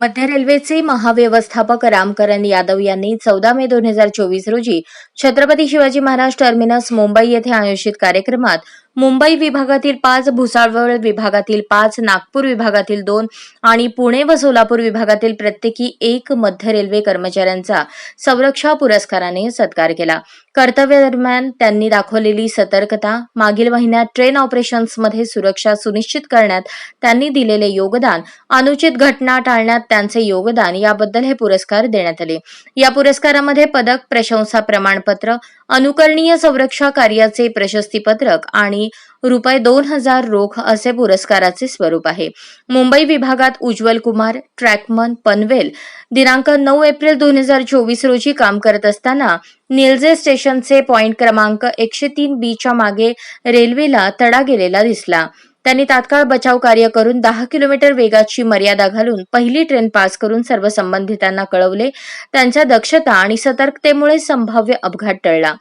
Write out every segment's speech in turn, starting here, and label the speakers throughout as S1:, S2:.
S1: मध्य रेल्वेचे महाव्यवस्थापक रामकरण यादव यांनी चौदा मे दोन हजार चोवीस रोजी छत्रपती शिवाजी महाराज टर्मिनस मुंबई येथे आयोजित कार्यक्रमात मुंबई विभागातील पाच भुसावळ विभागातील पाच नागपूर विभागातील दोन आणि पुणे व सोलापूर विभागातील प्रत्येकी एक मध्य रेल्वे कर्मचाऱ्यांचा संरक्षा पुरस्काराने सत्कार केला. कर्तव्यादरम्यान त्यांनी दाखवलेली सतर्कता मागील महिन्यात ट्रेन ऑपरेशन्समध्ये सुरक्षा सुनिश्चित करण्यात त्यांनी दिलेले योगदान अनुचित घटना टाळण्यात त्यांचे योगदान याबद्दल हे पुरस्कार देण्यात आले. या पुरस्कारामध्ये पदक प्रशंसा प्रमाणपत्र अनुकरणीय संरक्षा कार्याचे प्रशस्तीपत्रक आणि रुपये दोन हजार रोख असे पुरस्काराचे स्वरूप आहे. मुंबई विभागात उज्ज्वल कुमार ट्रॅकमन पनवेल दिनांक नऊ एप्रिल दोन हजार चोवीस रोजी काम करत असताना निलजे स्टेशनचे पॉइंट क्रमांक एकशे तीन बी च्या मागे रेल्वेला तडा गेलेला दिसला. त्यांनी तात्काळ बचाव कार्य करून दहा किलोमीटर वेगाची मर्यादा घालून पहिली ट्रेन पास करून सर्व संबंधितांना कळवले. त्यांच्या दक्षता आणि सतर्कतेमुळे संभाव्य अपघात टळला.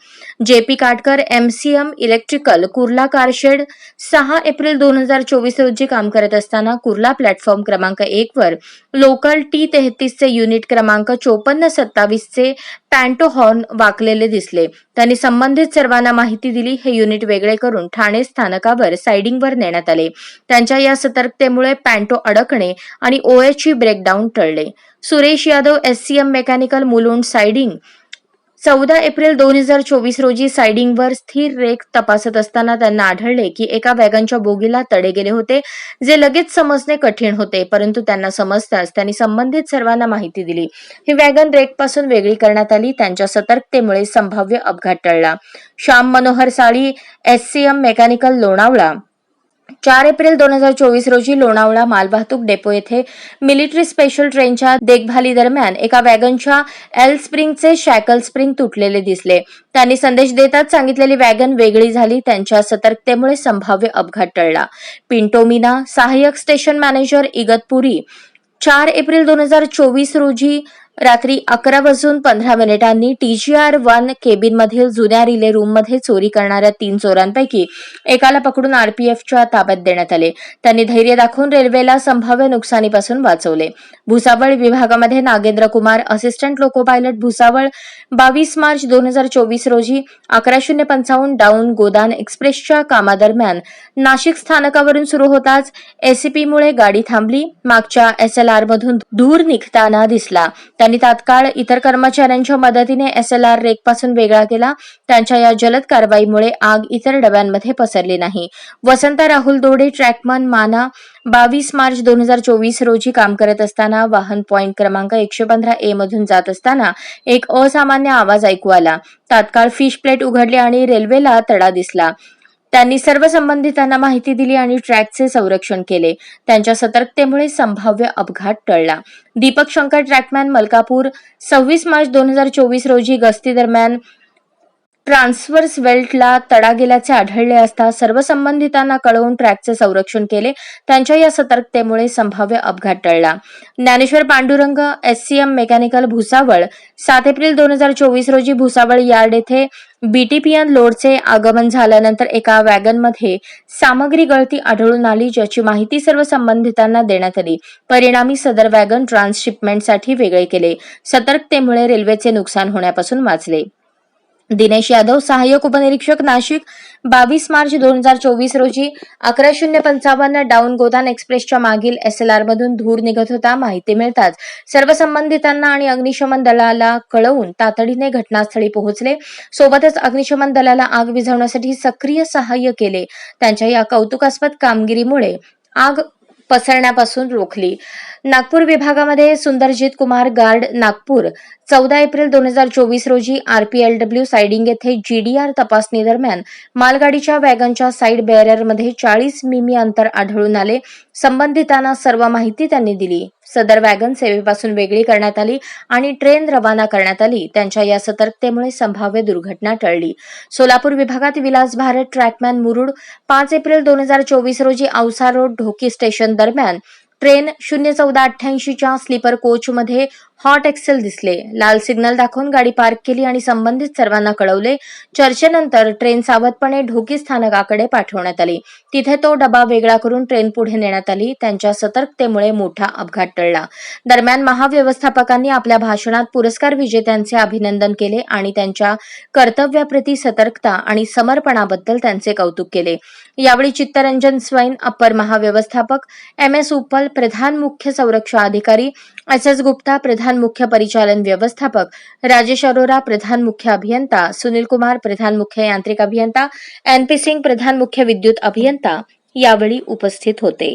S1: J P Katkar MCM electrical Kurla car shed सहा एप्रिल दोन हजार चोवीस रोजी काम करत असताना कुर्ला प्लॅटफॉर्म क्रमांक एक वर लोकल टी तेहतीसचे युनिट क्रमांक चोपन्न सत्तावीसचे पॅन्टोहॉर्न वाकलेले दिसले. त्यांनी संबंधित सर्वांना माहिती दिली हे युनिट वेगळे करून ठाणे स्थानकावर सायडिंगवर नेण्यात आले. त्यांच्या या सतर्कतेमुळे पॅन्टो अडकणे आणि ओएचची breakdown टळले. Suresh Yadav SCM mechanical Mulund siding चौदा एप्रिल दोन हजार चोवीस रोजी सायडिंगवर स्थिर रेख तपासत असताना त्यांना आढळले की एका वॅगनच्या बोगीला तडे गेले होते जे लगेच समजणे कठीण होते परंतु त्यांना समजताच त्यांनी संबंधित सर्वांना माहिती दिली. ही वॅगन रेकपासून वेगळी करण्यात आली त्यांच्या सतर्कतेमुळे संभाव्य अपघात टळला. श्याम मनोहर साळी एससीएम मेकॅनिकल लोणावळा चार एप्रिल दोन हजार चोवीस रोजी लोणावळा मालवाहतूक डेपो येथे मिलिटरी स्पेशल ट्रेनच्या देखभाली दरम्यान एका वॅगनच्या एल स्प्रिंगचे शॅकल स्प्रिंग तुटलेले दिसले. त्यांनी संदेश देताच सांगितलेली वॅगन वेगळी झाली त्यांच्या सतर्कतेमुळे संभाव्य अपघात टळला. पिंटोमिना सहाय्यक स्टेशन मॅनेजर इगतपुरी चार एप्रिल दोन हजार चोवीस रोजी रात्री अकरा वाजून पंधरा मिनिटांनी टीजीआर वन केबिन मधील जुन्या रिले रूममध्ये चोरी करणाऱ्या तीन चोरांपैकी एकाला पकडून आरपीएफच्या ताब्यात देण्यात आले. त्यांनी धैर्य दाखवून रेल्वेला संभाव्य नुकसानीपासून वाचवले. भुसावळ विभागामध्ये Nagendra Kumar assistant loco pilot Bhusawal बावीस मार्च दोन हजार चोवीस रोजी अकरा शून्य पंचावन्न डाऊन गोदान एक्सप्रेसच्या कामादरम्यान नाशिक स्थानकावरून सुरू होताच एसीपीमुळे गाडी थांबली. मागच्या एसएलआरमधून धूर निघताना दिसला. त्यांनी तात्काळ इतर कर्मचाऱ्यांच्या मदतीने एसएलआर रेकपासून वेगळा केला. त्यांच्या या जलद कारवाईमुळे आग इतर डब्यांमध्ये पसरली नाही. वसंत राहुल दोडे ट्रॅकमन माना बावीस मार्च दोन हजार चोवीस रोजी काम करत असताना वाहन पॉईंट क्रमांक एकशे पंधरा ए मधून जात असताना एक असामान्य आवाज ऐकू आला. तात्काळ फिश प्लेट उघडली आणि रेल्वेला तडा दिसला. त्यांनी सर्व संबंधितांना माहिती दिली आणि ट्रॅकचे संरक्षण केले. त्यांच्या सतर्कतेमुळे संभाव्य अपघात टळला. दीपक शंकर ट्रॅकमॅन मलकापूर सव्वीस मार्च दोन हजार चोवीस रोजी गस्ती दरम्यान ट्रान्सफर्स वेल्टला तडा गेल्याचे आढळले असता सर्व संबंधितांना कळवून ट्रॅकचे संरक्षण केले. त्यांच्या या सतर्कतेमुळे संभाव्य अपघात टळला. ज्ञानेश्वर पांडुरंग एससीएम मेकॅनिकल भुसावळ सात एप्रिल दोन हजार चोवीस रोजी भुसावळ यार्ड येथे बीटीपीएन लोडचे आगमन झाल्यानंतर एका वॅगनमध्ये सामग्री गळती आढळून आली ज्याची माहिती सर्व संबंधितांना देण्यात आली. परिणामी सदर वॅगन ट्रान्सशिपमेंटसाठी वेगळे केले. सतर्कतेमुळे रेल्वेचे नुकसान होण्यापासून वाचले. दिनेश यादव सहाय्यक उपनिरीक्षक नाशिक बावीस मार्च दोन हजार चोवीस रोजी अकरा शून्य पंचावन्न डाऊन गोदान एक्सप्रेसच्या मागील एस एल मधून धूर निघत होता. माहिती मिळताच सर्व संबंधितांना आणि अग्निशमन दलाला कळवून तातडीने घटनास्थळी पोहोचले. सोबतच अग्निशमन दलाला आग विझवण्यासाठी सक्रिय सहाय्य केले. त्यांच्या या कौतुकास्पद कामगिरीमुळे आग पसरण्यापासून रोखली. नागपूर विभागामध्ये सुंदरजीत कुमार गार्ड नागपूर. चौदा एप्रिल दोन हजार चोवीस रोजी आरपीएलडब्ल्यू सायडिंग येथे जीडीआर तपासणी दरम्यान मालगाडीच्या वॅगनच्या साईड बॅरियरमध्ये चाळीस मिमी अंतर आढळून आले. संबंधितांना सर्व माहिती त्यांनी दिली. सदर वॅगन सेवेपासून वेगळी करण्यात आली आणि ट्रेन रवाना करण्यात आली. त्यांच्या या सतर्कतेमुळे संभाव्य दुर्घटना टळली. सोलापूर विभागात विलास भारत ट्रॅकमॅन मुरुड पाच एप्रिल दोन हजार चोवीस रोजी औसा रोड ढोकी स्टेशन दरम्यान ट्रेन शून्य चौदा अठ्ठ्याऐंशीच्या स्लीपर कोचमध्ये हॉट एक्सेल दिसले. लाल सिग्नल दाखवून गाडी पार्क केली आणि संबंधित सर्वांना कळवले. चर्चेनंतर ट्रेन सावधपणे ढोकी स्थानकाकडे पाठवण्यात आली. तिथे तो डबा वेगळा करून ट्रेन पुढे नेण्यात आली. त्यांच्या सतर्कतेमुळे मोठा अपघात टळला. दरम्यान महाव्यवस्थापकांनी आपल्या भाषणात पुरस्कार विजेत्यांचे अभिनंदन केले आणि त्यांच्या कर्तव्याप्रती सतर्कता आणि समर्पणाबद्दल त्यांचे कौतुक केले. यावेळी चित्तरंजन स्वैन अप्पर महाव्यवस्थापक एम एस उप्पल प्रधान मुख्य संरक्षण अधिकारी एस एस गुप्ता प्रधान प्रधान मुख्य परिचालन व्यवस्थापक राजेश अरोरा प्रधान मुख्य अभियंता सुनील कुमार प्रधान मुख्य यांत्रिक अभियंता एन पी सिंग प्रधान मुख्य विद्युत अभियंता यावेळी उपस्थित होते.